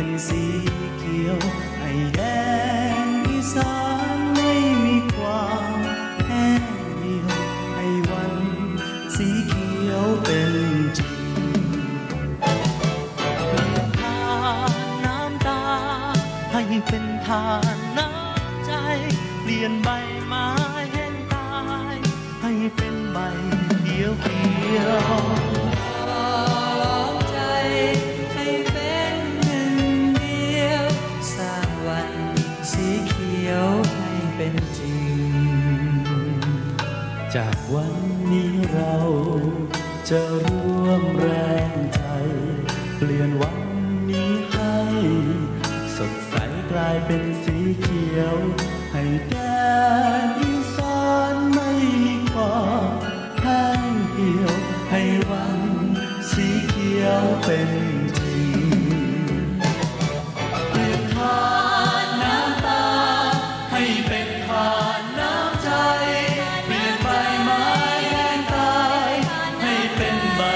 เป็นสีเขียวไอแดงอีสานไม่มีความแห้งเหี่ยวไอวันสีเขียวเป็นจริงทานน้ำตา ให้เป็นทานน้ำใจ เปลี่ยนใบไม้แห้งตาย ให้เป็นใบ จากวันนี้เราจะร่วมแรงใจ เปลี่ยนวันนี้ให้ สดใสกลายเป็นสีเขียว ให้แด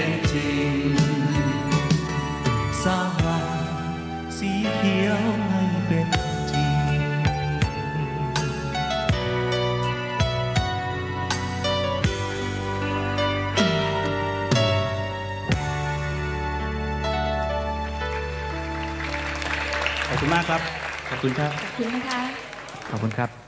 เป็นจริง สร้างวันสีเขียวให้เป็นจริง ขอบคุณมากครับ ขอบคุณครับ ขอบคุณนะคะ ขอบคุณครับ